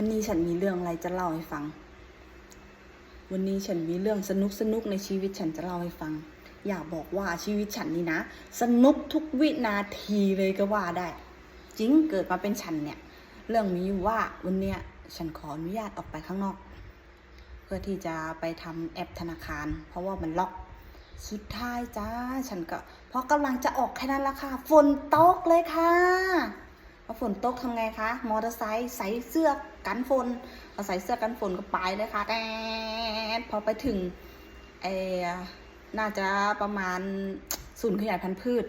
วันนี้ฉันมีเรื่องอะไรจะเล่าให้ฟัง วันนี้ฉันมีเรื่องสนุกสนุกในชีวิตฉันจะเล่าให้ฟัง อยากบอกว่าชีวิตฉันนี่นะ สนุกทุกวินาทีเลยก็ว่าได้ จริงเกิดมาเป็นฉันเนี่ย เรื่องมีอยู่ว่าวันเนี้ยฉันขออนุญาตออกไปข้างนอก เพื่อที่จะไปทำแอปธนาคาร เพราะว่ามันล็อก สุดท้ายจ้า ฉันก็ เพราะกำลังจะออกแค่นั้นละค่ะ ฝนตกเลยค่ะ พอฝนตกทำไงคะ มอเตอร์ไซค์ใส่เสื้อกันฝนพอใส่เสื้อกันฝนก็ไปเลยค่ะแดดพอไปถึงเออน่าจะประมาณศูนย์ขยายพันธุ์พืช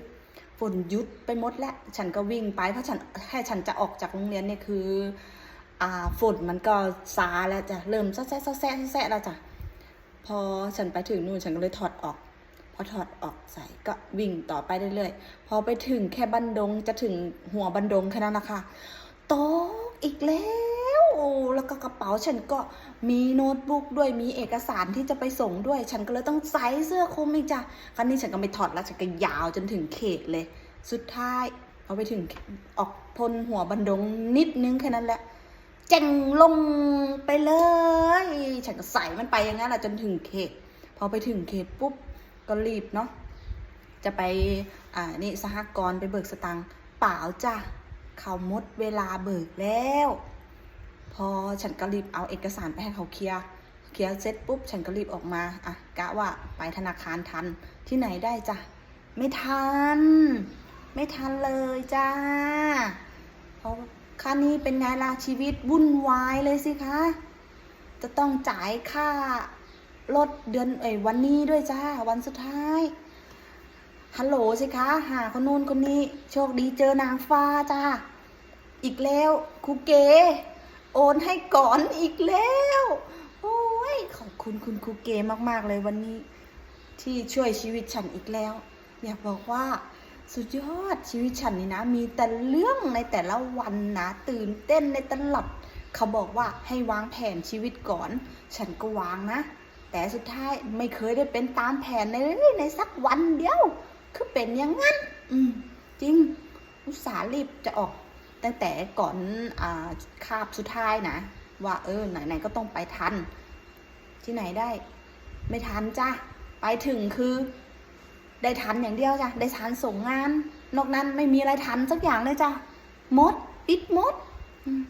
ฝนยุดไปหมดแล้ว ฉันก็วิ่งไป เพราะฉันแค่ฉันจะออกจากโรงเรียนเนี่ยคืออ่าฝนมันก็ซาแล้วจ้ะ เริ่มแซ่แซ่แซ่แซ่แซ่แล้วจ้ะ พอฉันไปถึงนู่นฉันก็เลยถอดออก พอถอดออกใส่ก็วิ่งต่อไปเรื่อยๆ พอไปถึงแค่บันดงจะถึงหัวบันดงแค่นั้นนะคะตกอีกแล้ว แล้วก็กระเป๋าฉันก็มีโน้ตบุ๊กด้วยมีเอกสารที่จะไปส่งด้วย ฉันก็เลยต้องใส่เสื้อคลุมอีกจ้ะครั้นี้ฉันก็ไม่ถอดแล้วฉันก็ยาวจนถึงเขตเลย สุดท้ายพอไปถึงออกพ้นหัวบันดงนิดนึงแค่นั้นแหละเจ่งลงไปเลย ฉันก็ใส่มันไปอย่างนั้นแหละจนถึงเขต พอไปถึงเขตปุ๊บ ก็รีบเนาะจะไปอ่านี่สหกรณ์ไปเบิกสตังค์เปล่าจ้ะเขามดเวลาเบิกแล้ว พอฉันก็รีบเอาเอกสารไปให้เขาเคลียร์เคลียร์เสร็จปุ๊บฉันก็รีบออกมาอะกะว่าไปธนาคารทันที่ไหนได้จ้ะไม่ทัน ไม่ทันเลยจ้าเพราะค่านี้เป็นไงล่ะชีวิตวุ่นวายเลยสิคะ จะต้องจ่ายค่า รถเดือนเอ้ยวันนี้ด้วยจ้า วันสุดท้าย ฮัลโหลสิคะ หาคนนู้นคนนี้ โชคดีเจอนางฟ้าจ้า อีกแล้วครูเก๋โอนให้ก่อนอีกแล้ว โอ้ย ขอบคุณคุณครูเก๋มากๆเลยวันนี้ ที่ช่วยชีวิตฉันอีกแล้ว อยากบอกว่าสุดยอดชีวิตฉันนี่นะ มีแต่เรื่องในแต่ละวันนะ ตื่นเต้นในตลอดเขาบอกว่าให้วางแผนชีวิตก่อน ฉันก็วางนะ แต่สุดท้ายไม่เคยได้เป็นตามแผนเลยในสักวันเดียว คือเป็นอย่างนั้น อืม จริง อุตส่าห์รีบจะออก ตั้งแต่ก่อนอ่าคาบสุดท้ายนะ ว่าเออ ไหนๆก็ต้องไปทัน ที่ไหนได้ ไม่ทันจ้ะ ไปถึงคือ ได้ทันอย่างเดียวจ้ะ ได้ทันส่งงาน นอกนั้นไม่มีอะไรทันสักอย่างเลยจ้ะหมดปิดมดอืม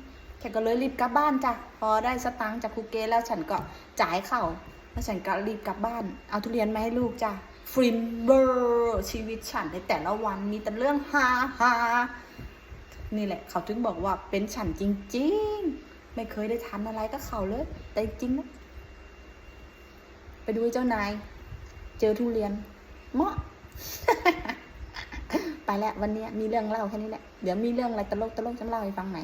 ฉันก็เลยรีบกลับบ้านจ้ะ พอได้สตังค์จากครูเกแล้วฉันก็จ่ายเข้า แล้วฉันก็รีบกลับบ้าน เอาทุเรียนมาให้ลูกจ้ะฟินเบอร์ชีวิตฉันในแต่ละวันมีแต่เรื่องฮาฮานี่แหละ เขาถึงบอกว่าเป็นฉันจริง ๆ ไม่เคยได้ทันอะไรก็เขาเลย แต่จริงนะไปดูไอ้เจ้านาย เจอทุเรียนเหมาะไปแล้ววันนี้มีเรื่องเล่าแค่นี้แหละ เดี๋ยวมีเรื่องอะไรตลกตลกจะเล่าให้ฟังไหน